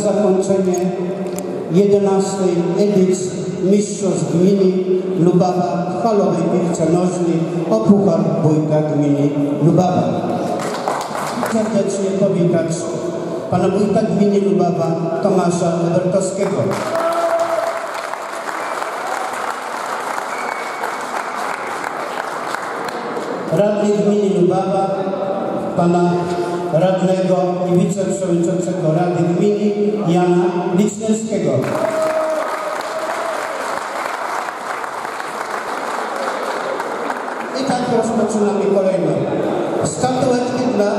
zakończenie 11 edycji Mistrzostw Gminy Lubawa w halowej piłce nożnej o Puchar Wójta Gminy Lubawa. Serdecznie powitać pana wójta gminy Lubawa Tomasza Ebertowskiego. Radny gminy Lubawa, pana radnego i wiceprzewodniczącego Rady Gminy I tak rozpoczynamy kolejną. Statuetki dla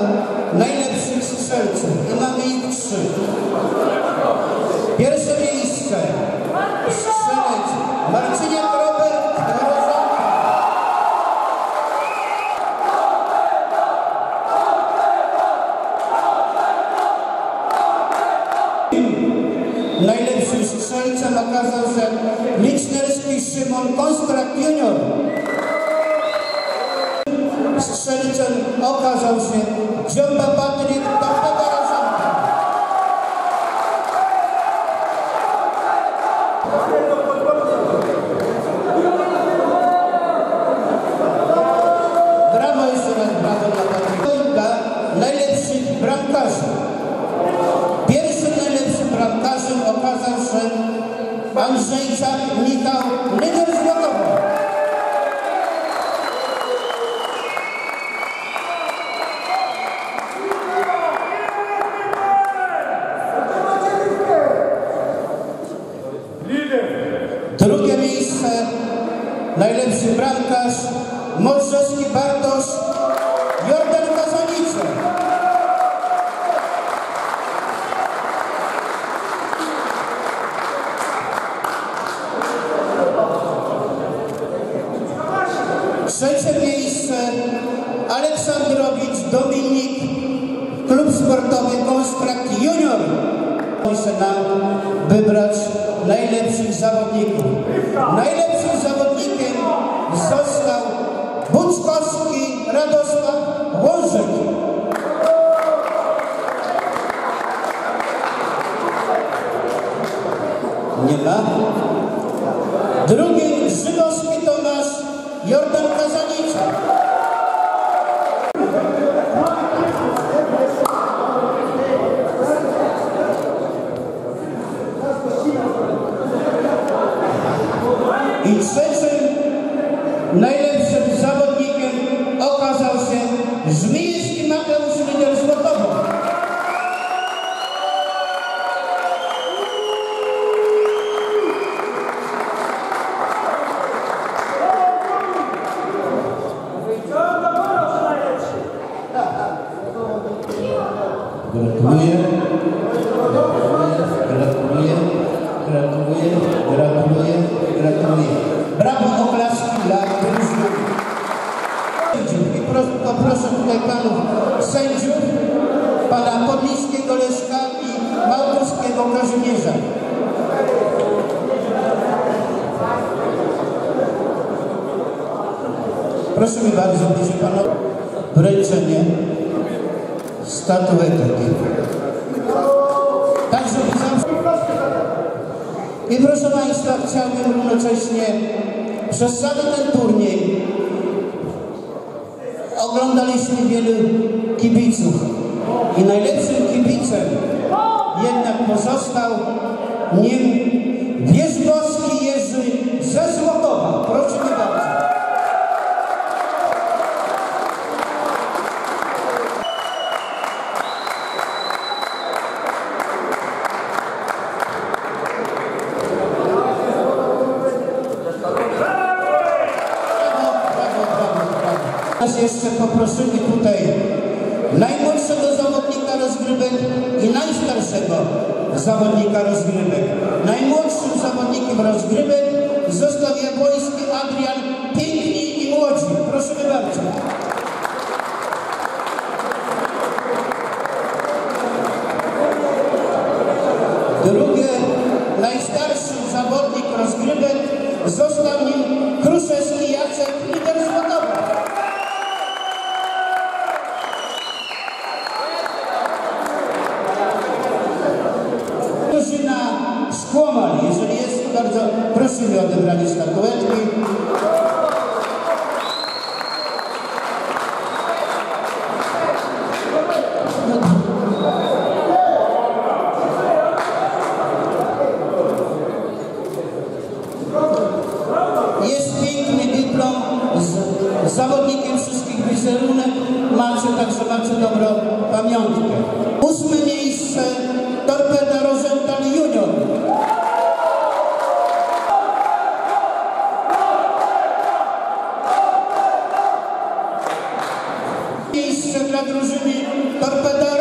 najlepszych strzelców. I mamy ich trzy. Pierwsze miejsce. Strzelec Marciniak Robert Rożanka. Najlepszym strzelcem okazał się licznerski Szymon Konstrakt Junior. Strzelcem okazał się Dziomba Patryk Torpeda został Buckowski Radosław Łążek. Nie ma. Drugi Żydowski Tomasz Jordan Kazanica. I trzecim najlepszym zawodnikiem okazał się Żmijski Mateusz Lider Złotowo. Gratuluję. Gratuluję. Gratuluję. Gratuluję. Gratuluję. Proszę mi bardzo, proszę pana, wręczenie statuetek. Tak, zawsze... I proszę Państwa, chciałbym równocześnie przez cały ten turniej oglądaliśmy wielu kibiców i najlepszym kibicem jednak pozostał nim Teraz jeszcze poprosimy tutaj najmłodszego zawodnika rozgrywek i najstarszego zawodnika rozgrywek. Najmłodszym zawodnikiem rozgrywek został Jabłoński Adrian Piękni i Młodzi. Prosimy bardzo. Drugie, najstarszy miejsce dla drużyny Torpedora.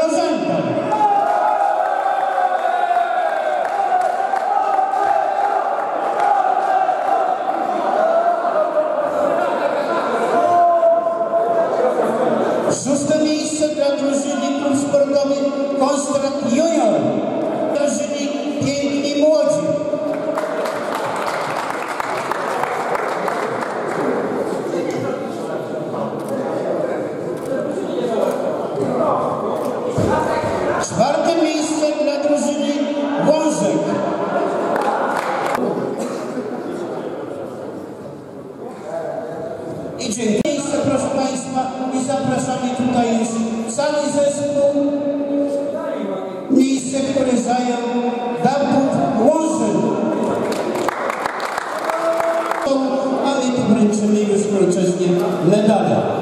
lendária.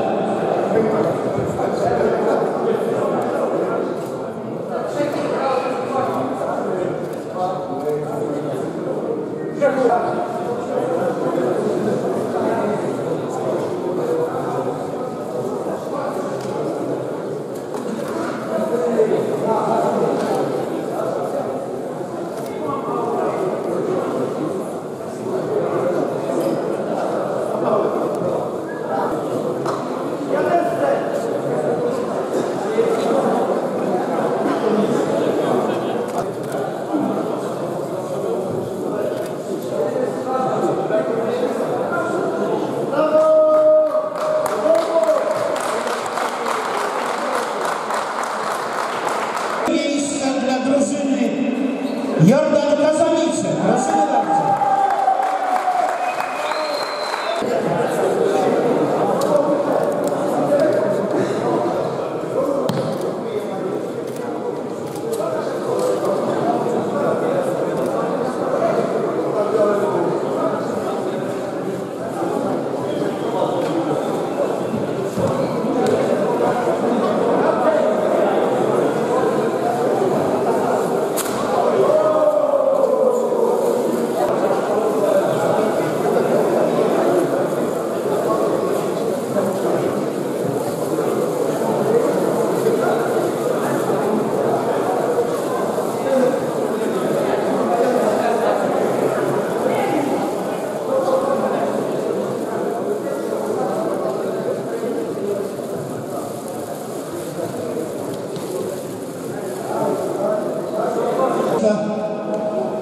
Jordan.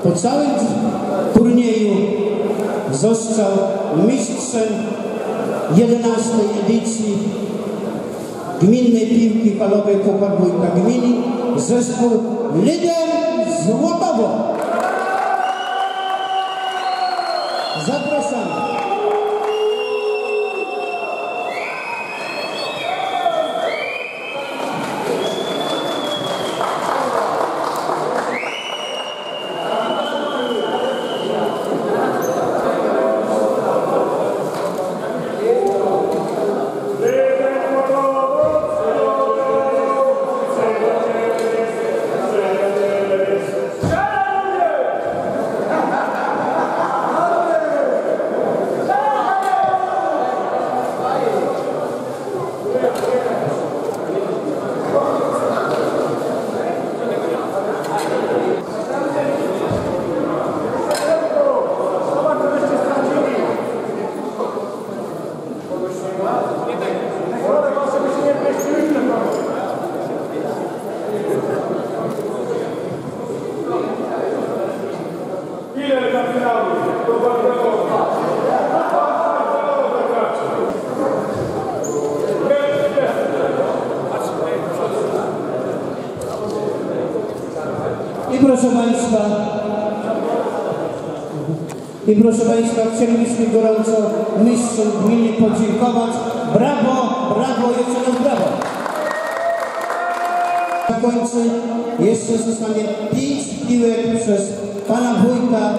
Po całym turnieju został mistrzem 11 edycji Gminnej Piłki Palowej Koparbójka Gminy zespół Lider Złotowo. proszę Państwa, i proszę Państwa, gorąco mistrzom gminy podziękować. Brawo, brawo, jeszcze raz brawo. Na końcu jeszcze zostanie pięć piłek przez Pana Wójta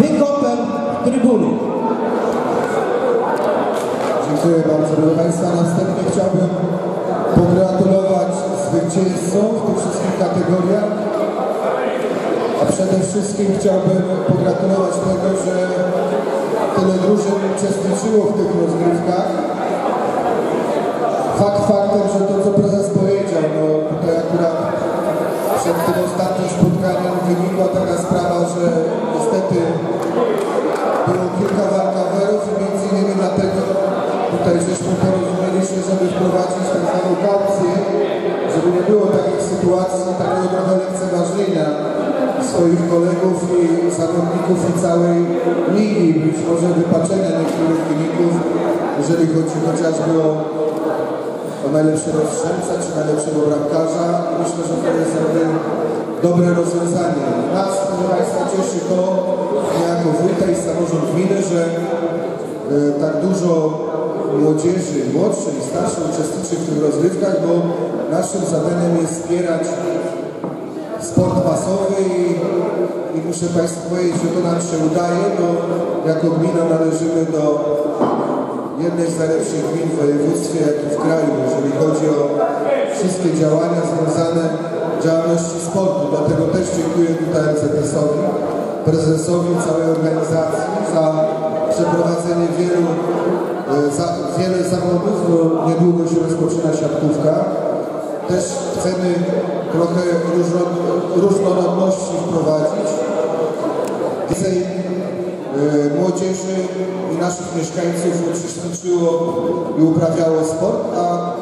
Wykopem trybuny. Dziękuję bardzo, proszę Państwa. Następnie chciałbym pogratulować zwycięzcom w tych wszystkich kategoriach. A przede wszystkim chciałbym pogratulować tego, że tyle drużyn uczestniczyło w tych rozgrywkach. Fakt faktem, że to co prezes powiedział, no tutaj akurat przed tym ostatnim spotkaniem wynikła taka sprawa, swoich kolegów i zawodników i całej ligi, być może wypaczenia niektórych wyników, jeżeli chodzi chociażby o, o najlepszego strzelca czy najlepszego bramkarza. Myślę, że to jest jakby dobre rozwiązanie. Nas, proszę Państwa, cieszy to, jako wójta i samorząd gminy, że e, tak dużo młodzieży, młodszej i starszej uczestniczy w tych rozgrywkach, bo naszym zadaniem jest wspierać sport masowy i, i muszę Państwu powiedzieć, że to nam się udaje, bo jako gmina należymy do jednej z najlepszych gmin w województwie, jak i w kraju, jeżeli chodzi o wszystkie działania związane z działalnością sportu. Dlatego też dziękuję tutaj LZS-owi, prezesowi całej organizacji za przeprowadzenie wielu e, za, wiele zawodów, bo niedługo się rozpoczyna siatkówka. Też chcemy trochę różno, różnorodności wprowadzić. Więcej e, młodzieży i naszych mieszkańców uczestniczyło i uprawiało sport, a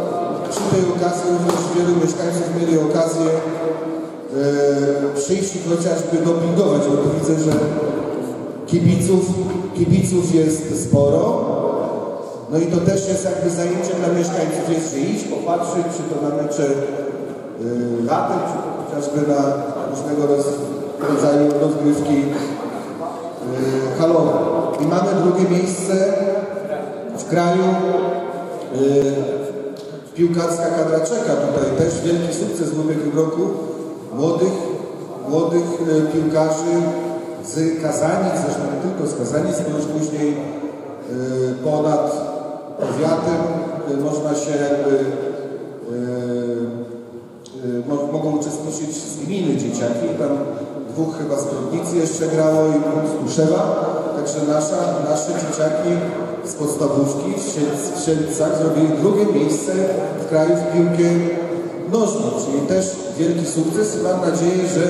przy tej okazji również wielu mieszkańców mieli okazję e, przyjść i chociażby dopingować, bo widzę, że kibiców, kibiców jest sporo. No i to też jest jakby zajęcie dla mieszkańców, jest że iść, popatrzeć, czy to na mecze latem, czy chociażby na różnego rodzaju rozgrywki yy, halowe. I mamy drugie miejsce w kraju yy, piłkarska kadra czeka. Tutaj też wielki sukces w ubiegłym roku młodych, młodych piłkarzy z Kazanic, zresztą nie tylko z Kazanic, bo już później ponad powiatem można się jakby uczestniczyć z gminy dzieciaki, tam dwóch chyba z Brodnicy jeszcze grało i dwóch z Kuszewa, także nasza, nasze dzieciaki z podstawówki w Siedl- w Siedlcach zrobili drugie miejsce w kraju w piłkę nożną, czyli też wielki sukces. I mam nadzieję, że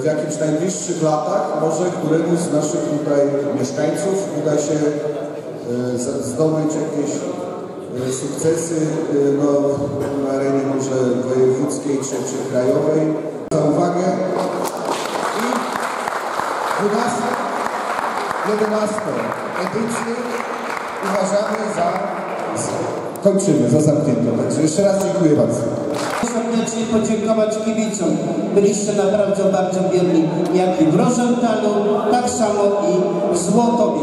w jakimś najbliższych latach może któremuś z naszych tutaj mieszkańców uda się e, zdobyć jakieś e, sukcesy e, no, na arenie może wojewódzkiej czy, czy krajowej. Za uwagę i 12, 11 edycję uważamy za kończymy, za zamkniętą. Także jeszcze raz dziękuję bardzo. serdecznie podziękować kibicom. Byliście naprawdę bardzo wierni, jak i w Rosentalu, tak samo i w Złotowie.